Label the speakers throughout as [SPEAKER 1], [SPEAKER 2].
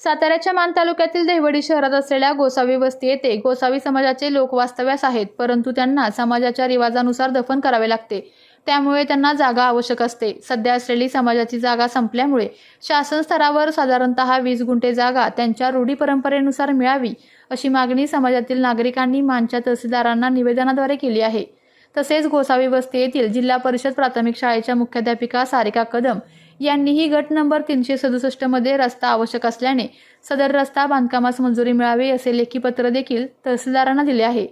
[SPEAKER 1] साताऱ्याच्या मान तालुक्यातील देवडी शहरात असलेल्या गोसावी वस्ती येथे गोसावी समाजाचे लोक वास्तव्यास आहेत परंतु त्यांना समाजाच्या रिवाजानुसार दफन करावे लागते. त्यामुळे त्यांना जागा आवश्यक असते. सध्या असलेली समाजाची जागा संपल्यामुळे शासन स्तरावर साधारणतः वीस गुंठे जागा त्यांच्या रूढी परंपरेनुसार मिळावी अशी मागणी समाजातील नागरिकांनी मानच्या तहसीलदारांना निवेदनाद्वारे केली आहे. तसेच गोसावी वस्ती येथील जिल्हा परिषद प्राथमिक शाळेच्या मुख्याध्यापिका सारिका कदम यांनीही गट नंबर तीनशे सदुसष्टमध्ये रस्ता आवश्यक असल्याने सदर रस्ता बांधकामास मंजुरी मिळावी असे लेखी पत्र देखील तहसीलदारांना दिले आहे.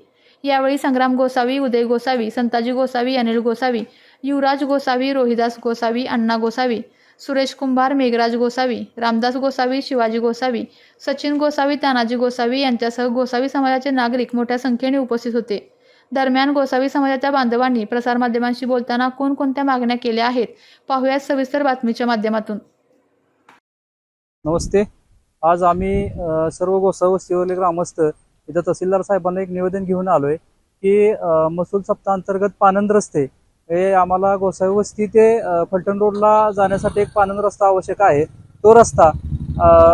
[SPEAKER 1] यावेळी संग्राम गोसावी उदय गोसावी संताजी गोसावी अनिल गोसावी युवराज गोसावी रोहिदास गोसावी अण्णा गोसावी सुरेश कुंभार मेघराज गोसावी रामदास गोसावी शिवाजी गोसावी सचिन गोसावी तानाजी गोसावी यांच्यासह गोसावी समाजाचे नागरिक मोठ्या संख्येने उपस्थित होते. दरम्यान गोसावी समाजाच्या बांधवांनी प्रसारमाध्यमांशी बोलताना कोणकोणत्या मागण्या केल्या आहेत? पाहुयात सविस्तर बातमीच्या माध्यमातून.
[SPEAKER 2] नमस्ते. आज आम्ही सर्व गोसावी वस्तीवरले ग्रामस्थ इथं तहसीलदार साहेबांना एक निवेदन घेऊन आलोय की महसूल सप्ताहांतर्गत पानंद रस्ते हे आम्हाला गोसावी वस्ती ते फलटण रोडला जाण्यासाठी एक पानंद रस्ता आवश्यक आहे. तो रस्ता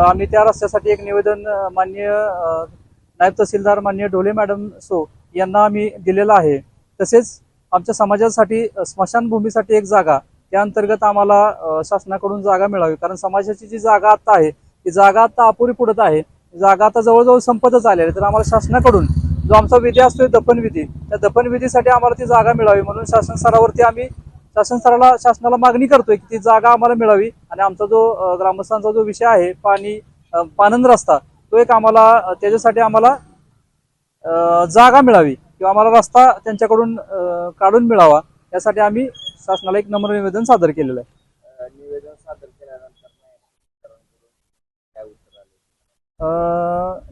[SPEAKER 2] आम्ही त्या रस्त्यासाठी एक निवेदन मान्य नायब तहसीलदार मान्य ढोले मॅडम सो यांना आम्ही दिलेला आहे. तसेच आमच्या समाजासाठी स्मशानभूमीसाठी एक जागा त्या अंतर्गत आम्हाला शासनाकडून जागा मिळावी. कारण समाजाची जी जागा आता आहे ती जागा आता अपुरी पुढत आहे. जागा आता जवळजवळ संपतच आलेली आहे. तर आम्हाला शासनाकडून जो आमचा विधी असतोय दफनविधी त्या दफनविधीसाठी आम्हाला ती जागा मिळावी. म्हणून शासन स्तरावरती आम्ही शासन स्तराला शासनाला मागणी करतोय की ती जागा आम्हाला मिळावी. आणि आमचा जो ग्रामस्थांचा जो विषय आहे पाणी पानंद रस्ता तो एक आम्हाला त्याच्यासाठी आम्हाला जागा मिळावी किंवा आम्हाला रस्ता त्यांच्याकडून काढून मिळावा यासाठी आम्ही शासनाला एक नम्र निवेदन सादर केलेलं आहे.
[SPEAKER 3] निवेदन सादर केल्यानंतर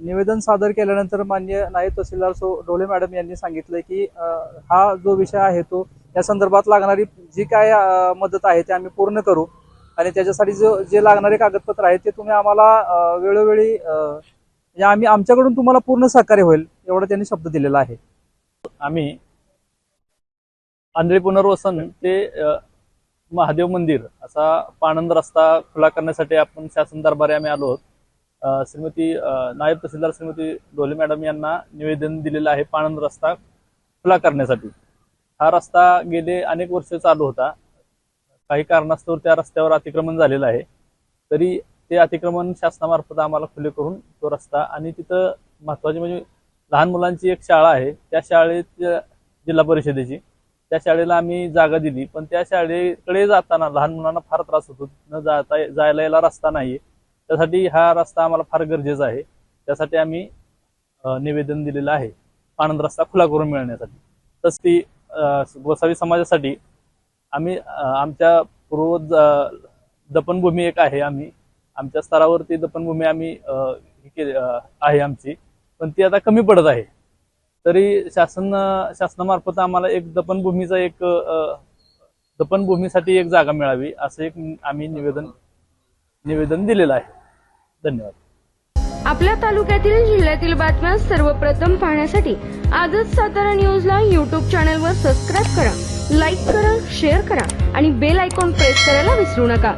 [SPEAKER 2] निवेदन सादर केल्यानंतर मान्य नायब तहसीलदार सो डोले मॅडम यांनी सांगितलं की हा जो विषय आहे तो या संदर्भात लागणारी जी काय मदत आहे ते आम्ही पूर्ण करू आणि त्याच्यासाठी जो जे लागणारे कागदपत्र आहेत ते तुम्ही आम्हाला वेळोवेळी म्हणजे आम्ही आमच्याकडून तुम्हाला पूर्ण सहकार्य होईल एवढा त्यांनी शब्द दिलेला आहे.
[SPEAKER 4] आम्ही आंधळी पुनर्वसन ते महादेव मंदिर असा पाणंद रस्ता खुला करण्यासाठी आपण शासन दरबारी आम्ही आलो आहोत. श्रीमती नायब तहसीलदार श्रीमती डोले मॅडम यांना निवेदन दिलेलं आहे पाणंद रस्ता खुला करण्यासाठी. हा रस्ता गेले अनेक वर्ष चालू होता. काही कारणास्तव त्या रस्त्यावर अतिक्रमण झालेलं आहे. तरी ते अतिक्रमण शासनामार्फत आम्हाला खुले करून तो रस्ता आणि तिथं महत्वाची म्हणजे लहान मुलांची एक शाळा आहे. त्या शाळेत जिल्हा परिषदेची. त्या शाळेला आम्ही जागा दिली. पण त्या शाळेकडे जाताना लहान मुलांना फार त्रास होतो. न जाता जायला याला रस्ता नाही त्यासाठी हा रस्ता आम्हाला फार गरजेचा आहे. त्यासाठी आम्ही निवेदन दिलेलं आहे. आनंद रस्ता खुला करून मिळण्यासाठी. तस ती गोसावी समाजासाठी आम्ही आमच्या पूर्व दफनभूमी एक आहे आम्ही. आमच्या स्तरावरती दफनभूमी आम्ही केली आहे आमची. पण ती आता कमी पडत आहे. तरी शासन शासनामार्फत आम्हाला एक दफनभूमीचा एक दफनभूमीसाठी एक जागा मिळावी असं एक आम्ही निवेदन निवेदन दिलेलं आहे. धन्यवाद.
[SPEAKER 5] आपल्या तालुक्यातील जिल्ह्यातील बातम्या सर्वप्रथम पाहण्यासाठी आजच सातारा न्यूजला यूट्यूब चॅनलवर सबस्क्राईब करा लाईक करा शेअर करा आणि बेल आयकॉन प्रेस करायला विसरू नका.